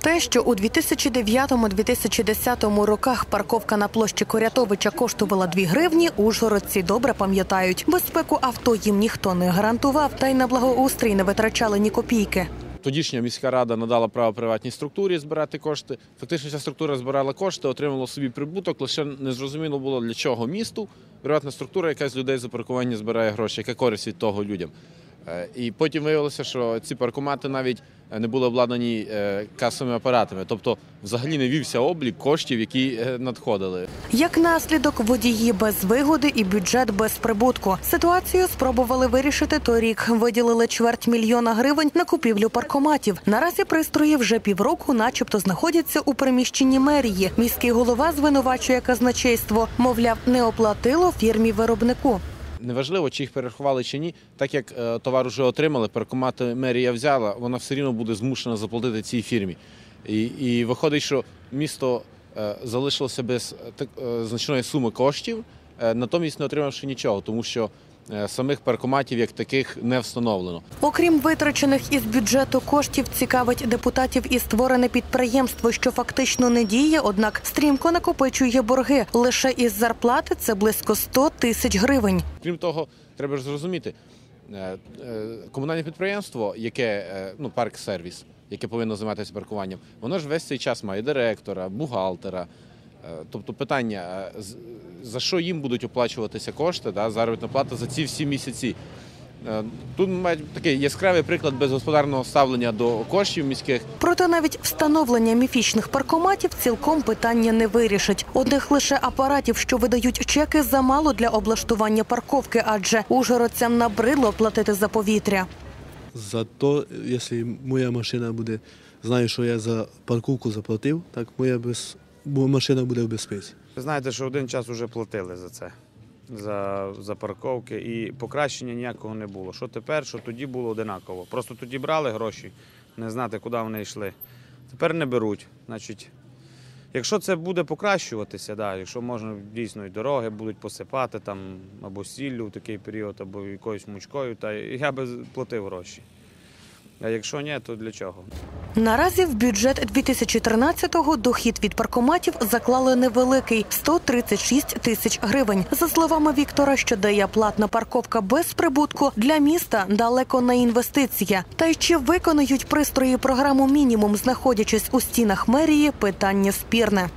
Те, що у 2009-2010 роках парковка на площі Корятовича коштувала 2 гривні, ужгородці добре пам'ятають. Безпеку авто їм ніхто не гарантував, та й на благоустрій не витрачали ні копійки. Тодішня міська рада надала право приватній структурі збирати кошти. Фактично, ця структура збирала кошти, отримала собі прибуток. Лише незрозуміло було для чого місту. Приватна структура, яка з людей за паркування збирає гроші, яка користь від того людям. Е, І потім виявилося, що ці паркомати навіть не були обладнані е, касовими апаратами, тобто взагалі не вівся облік коштів, які е, надходили. Як наслідок, водії без вигоди і бюджет без прибутку. Ситуацію спробували вирішити торік. Виділили чверть мільйона гривень на купівлю паркоматів. Наразі пристрої вже півроку, начебто, знаходяться у приміщенні мерії. Міський голова звинувачує казначейство. Мовляв, не оплатило фірмі виробнику. Неважливо, чи їх перерахували чи ні, так як е, товар вже отримали, перекомати мерія взяла, вона все рівно буде змушена заплатити цій фірмі. І, і виходить, що місто е, залишилося без так- е, значної суми коштів, натомість не отримавши нічого, тому що е, самих паркоматів як таких не встановлено. Окрім витрачених із бюджету коштів, цікавить депутатів і створене підприємство, що фактично не діє, однак стрімко накопичує борги. Лише із зарплати це близько 100 тисяч гривень. Крім того, треба ж зрозуміти, е, е, комунальне підприємство, яке е, ну парк сервіс, яке повинно займатися паркуванням, воно ж весь цей час має директора, бухгалтера. Е, Тобто питання, е, за що їм будуть оплачуватися кошти, да, заробітна плата за ці всі місяці. Е, Тут має такий яскравий приклад безгосподарного ставлення до коштів міських. Проте навіть встановлення міфічних паркоматів цілком питання не вирішить. Одних лише апаратів, що видають чеки, замало для облаштування парковки, адже ужгородцям набридло платити за повітря. Зато, якщо моя машина буде, знаю, що я за парковку заплатив, так моя без, моя машина буде в безпеці. Ви знаєте, що один час вже платили за це, за, за парковки, і покращення ніякого не було. Що тепер, що тоді було одинаково. Просто тоді брали гроші, не знати, куди вони йшли. Тепер не беруть. Значить, якщо це буде покращуватися, да, якщо можна дійсно і дороги будуть посипати там або сіллю в такий період, або якоюсь мучкою, та я би платив гроші. А якщо ні, то для чого? Наразі в бюджет 2013-го дохід від паркоматів заклали невеликий 136 тисяч гривень. За словами Віктора, що дає платна парковка без прибутку для міста далеко не інвестиція. Та й чи виконують пристрої програму мінімум, знаходячись у стінах мерії, питання спірне.